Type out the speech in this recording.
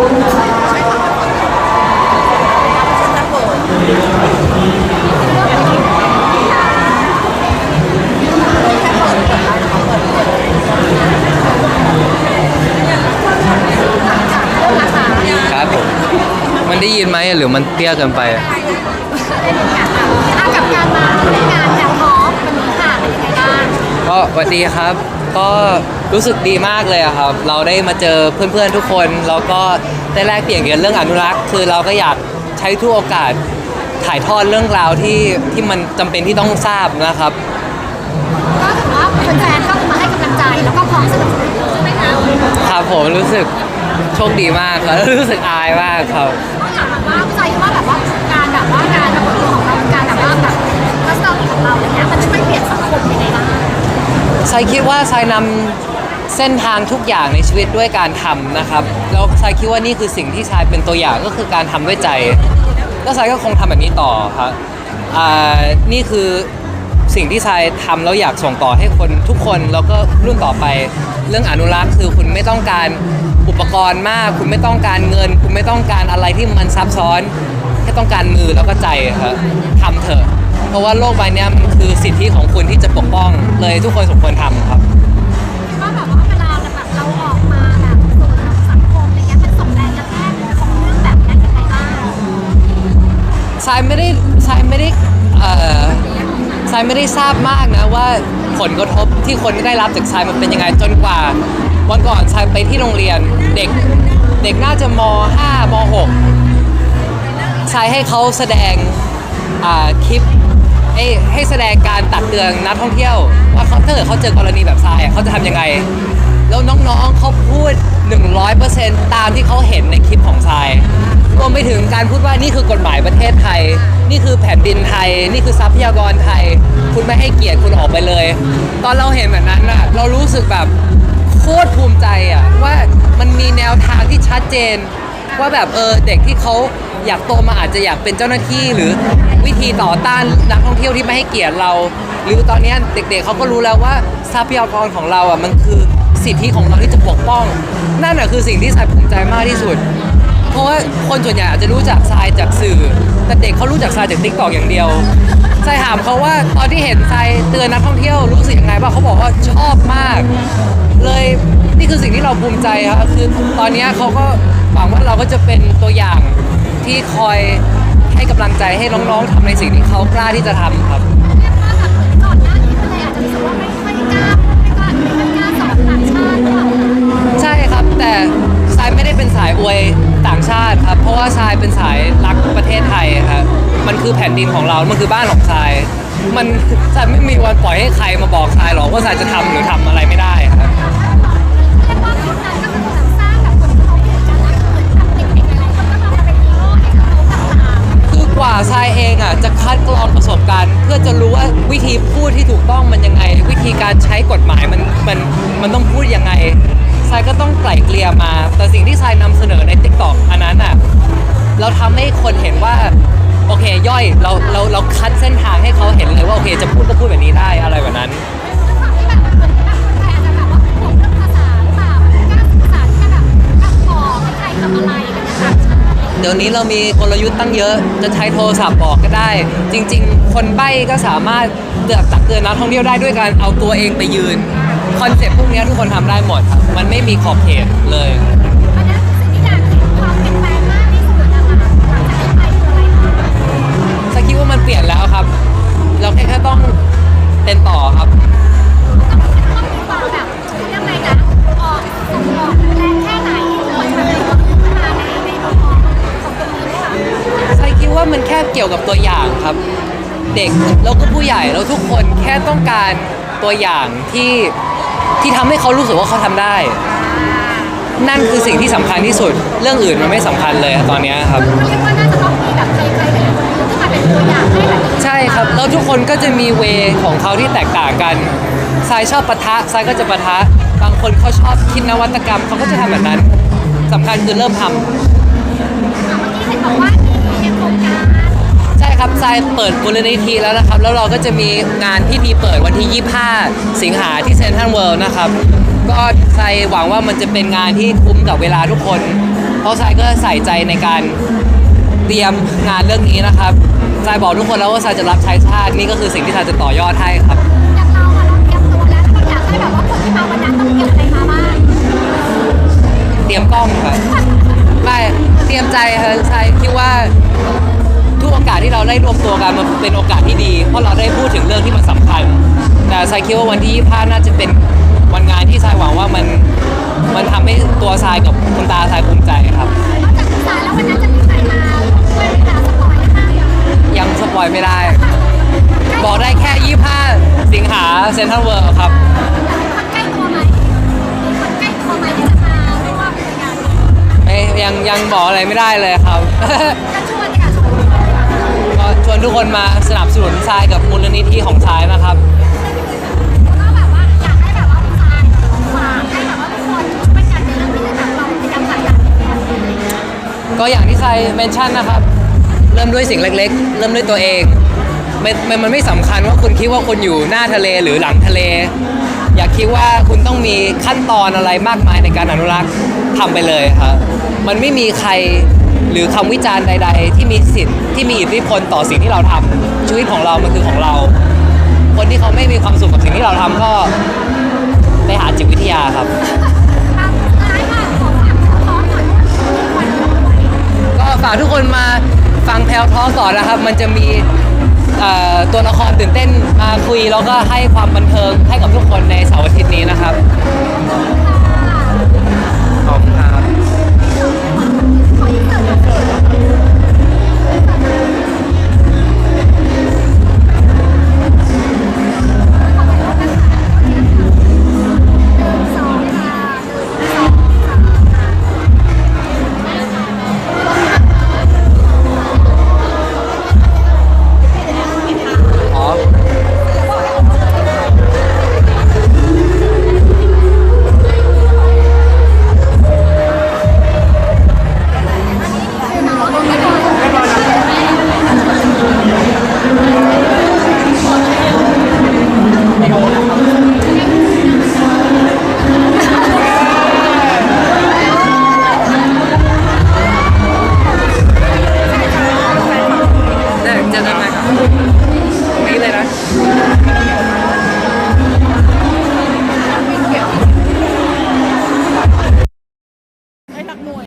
ครับผม มันได้ยินไหมหรือมันเตี้ยเกินไปอะถ้ากับการมาในงานแถวฮอปวันนี้ค่ะเป็นยังไงบ้าง ก็สวัสดีครับ ก็ รู้สึกดีมากเลยอะครับ เราได้มาเจอเพื่อนๆทุกคน แล้วก็ได้แลกเปลี่ยนกันเรื่องอนุรักษ์ คือเราก็อยากใช้ทุกโอกาสถ่ายทอดเรื่องราวที่ที่มันจำเป็นที่ต้องทราบนะครับ ก็ถือว่าแฟนๆก็มาให้กำลังใจแล้วก็พร้อมสนับสนุนใช่ไหมคะครับผมรู้สึกโชคดีมากครับ รู้สึกอายมากครับ ก็อยากแบบว่าเข้าใจว่าแบบว่าการแบบว่าการระเบิดของเราการแบบว่าแบบลักษณะของเราอย่างเงี้ยมันช่วยเปลี่ยนสังคมยังไงบ้างทรายคิดว่าทรายนำ เส้นทางทุกอย่างในชีวิตด้วยการทำนะครับแล้วทรายคิดว่านี่คือสิ่งที่ทรายเป็นตัวอย่างก็คือการทำด้วยใจแล้วทรายก็คงทำแบบนี้ต่อครับอ่านี่คือสิ่งที่ทรายทำแล้วอยากส่งต่อให้คนทุกคนแล้วก็รุ่นต่อไป เรื่องอนุรักษ์คือคุณไม่ต้องการอุปกรณ์มาก คุณไม่ต้องการเงิน คุณไม่ต้องการอะไรที่มันซับซ้อนแค่ต้องการมือแล้วก็ใจครับทำเถอะ เพราะว่าโลกใบเนี้ยมันคือสิทธิของคุณที่จะปกป้องเลยทุกคนสมควรทำครับายไม่ได้ทราบมากนะว่าผลกระทบที่คนได้รับจากทรายมันเป็นยังไงจนกว่า วันก่อนทรายไปที่โรงเรียนเด็กเด็กน่าจะม 5 ม 6 ทรายให้เขาแสดงคลิปให้แสดงการตักเตือนนักท่องเที่ยว ว่าเขาถ้าเกิดเขาเจอกรณีแบบทรายเขาจะทำยังไง แล้วน้องๆเขาพูด 100%ตามที่เขาเห็นในคลิปของทราย รวมไปถึงการพูดว่านี่คือกฎหมายประเทศไทย นี่คือแผ่นดินไทย นี่คือทรัพยากรไทย คุณไม่ให้เกียรติคุณออกไปเลย ตอนเราเห็นแบบนั้นอะเรารู้สึกแบบโคตรภูมิใจอะว่ามันมีแนวทางที่ชัดเจน ว่าแบบเออเด็กที่เขาอยากโตมาอาจจะอยากเป็นเจ้าหน้าที่หรือวิธีต่อต้านนักท่องเที่ยวที่ไม่ให้เกียรติเรา หรือตอนนี้เด็กๆเขาก็รู้แล้วว่าทรัพยากรของเราอะมันคือสิทธิของเราที่จะปกป้อง นั่นแหะคือสิ่งที่สายภูมิใจมากที่สุด เพราะว่าคนส่วนใหญ่อาจจะรู้จักทรายจากสื่อ แต่เด็กเขารู้จักทรายจากติ๊กตอกอย่างเดียวทรายถามเขาว่าตอนที่เห็นทรายเตือนนักท่องเที่ยวรู้สึกยังไงบ้างเขาบอกว่าชอบมาก เลยนี่คือสิ่งที่เราภูมิใจครับคือตอนนี้เขาก็หวังว่าเราก็จะเป็นตัวอย่างที่คอยให้กำลังใจให้น้องๆทำในสิ่งที่เขากล้าที่จะทำครับ ดินของเรา มันคือบ้านของทราย มันทรายไม่มีวันปล่อยให้ใครมาบอกทรายหรอกว่าทรายจะทำหรือทำอะไรไม่ได้ครับกว่าคลิปนั้นก็คือแบบสร้างแบบคนที่เขาเห็นกันแล้วก็เหมือนแบบเด็กๆหลายๆคนก็มาเป็นฮีโร่ให้เขาแบบตามคือกว่าทรายเองอะจะคัดกรองประสบการณ์ เพื่อจะรู้ว่าวิธีพูดที่ถูกต้องมันยังไง วิธีการใช้กฎหมายมันมันมันต้องพูดยังไงทรายก็ต้องไกล่เกลี่ยมา แต่สิ่งที่ทรายนำเสนอใน t ิ k t o k อันนั้นอะเราทำให้คนเห็นว่า โอเคย่อยเราเราเราคัดเส้นทางให้เขาเห็นเลยว่าโอเคจะพูดก็พูดแบบนี้ได้อะไรแบบนั้น เดี๋ยวนี้เรามีกลยุทธ์ตั้งเยอะจะใช้โทรศัพท์บอกก็ได้ จริง ๆ คนใบ้ก็สามารถเตือนตักเตือนนักท่องเที่ยวได้ด้วยการเอาตัวเองไปยืนคอนเซ็ปต์พวกนี้ทุกคนทำได้หมดครับมันไม่มีขอบเขตเลย ว่ามันเปลี่ยนแล้วครับ เราแค่แค่ต้องเป็นต่อครับต้องต้องมีความแบบยังไงนะออกส่งออกแรงแค่ไหนเลยมันเลยขึ้นมาใช่คิดว่ามันแค่เกี่ยวกับตัวอย่างครับ เด็กแล้วก็ผู้ใหญ่แล้วทุกคนแค่ต้องการตัวอย่างที่ที่ทำให้เขารู้สึกว่าเขาทำได้ นั่นคือสิ่งที่สำคัญที่สุด เรื่องอื่นมันไม่สำคัญเลยตอนเนี้ยครับ เรียกว่า ใช่ครับแล้วทุกคนก็จะมีเวของเขาที่แตกต่างกันทรายชอบปะทะทรายก็จะปะทะ บางคนเขาชอบคิดนวัตกรรมเขาก็จะทำแบบนั้นสำคัญคือเริ่มทำเมื่อกี้เห็นบอกว่ามีโครงการใช่ครับทรายเปิดมูลนิธิแล้วนะครับ แล้วเราก็จะมีงานพิธีเปิดวันที่ 25 สิงหาที่เซนทรัลเวิลด์นะครับ ก็ทรายหวังว่ามันจะเป็นงานที่คุ้มกับเวลาทุกคน เพราะทรายก็ใส่ใจในการเตรียมงานเรื่องนี้นะครับ ทรายบอกทุกคนแล้วว่าทรายจะรับใช้ชาตินี่ก็คือสิ่งที่ทรายจะต่อยอดให้ครับ อย่างเราอะเราเตรียมตัวแล้วเราอยากให้แบบว่าคนที่มาวันนั้นต้องเตรียมอะไรมาบ้างเตรียมกล้องครับไม่เตรียมใจครับทรายคิดว่าทุกโอกาสที่เราได้รวมตัวกันมันเป็นโอกาสที่ดี เพราะเราได้พูดถึงเรื่องที่มันสำคัญ แต่ทรายคิดว่าวันที่25น่าจะเป็นวันงานที่ทรายหวังว่ามันมันทำให้ตัวทรายกับคุณตาทรายภูมิใจครับ นอกจากดีไซน์แล้ววันนั้นจะมีใครมา อยไม่ได้ บอกได้แค่ 25 สิงหาเซ็นทรัลเวิลด์ครับ คนใกล้ตัวไหมมีคนใกล้ตัวไหมที่จะมาร่วมงานไม่ยังยังบอกอะไรไม่ได้เลยครับ จะชวนค่ะชวนก็ชวนทุกคนมาสนับสนุนทรายกับมูลนิธิของทรายนะครับ แล้วก็แบบว่าอยากให้แบบว่าดีไซน์ฝากให้แบบว่าทุกคนช่วยกันในเรื่องนี้แบบเราพยายามผลักดันก็อย่างที่ทรายเมนชั่นนะครับ เริ่มด้วยสิ่งเล็ก ๆ เริ่มด้วยตัวเองมันมันมันไม่สำคัญว่าคุณคิดว่าคุณอยู่หน้าทะเลหรือหลังทะเล อย่าคิดว่าคุณต้องมีขั้นตอนอะไรมากมายในการอนุรักษ์ทำไปเลยครับ มันไม่มีใครหรือคำวิจารณ์ใด ๆ ที่มีสิทธิ์ที่มีอิทธิพลต่อสิ่งที่เราทำชีวิตของเรามันคือของเรา คนที่เขาไม่มีความสุขกับสิ่งที่เราทำก็ไปหาจิตวิทยาครับทางซ้ายค่ะขอฝากขอร้องหน่อยว่าทุกคนด้วย ก็ฝากทุกคนมา ฟังแพลวท้อก่อนนะครับ มันจะมีตัวละครตื่นเต้นมาคุย แล้วก็ให้ความบันเทิงให้กับทุกคนในเสาร์อาทิตย์นี้นะครับ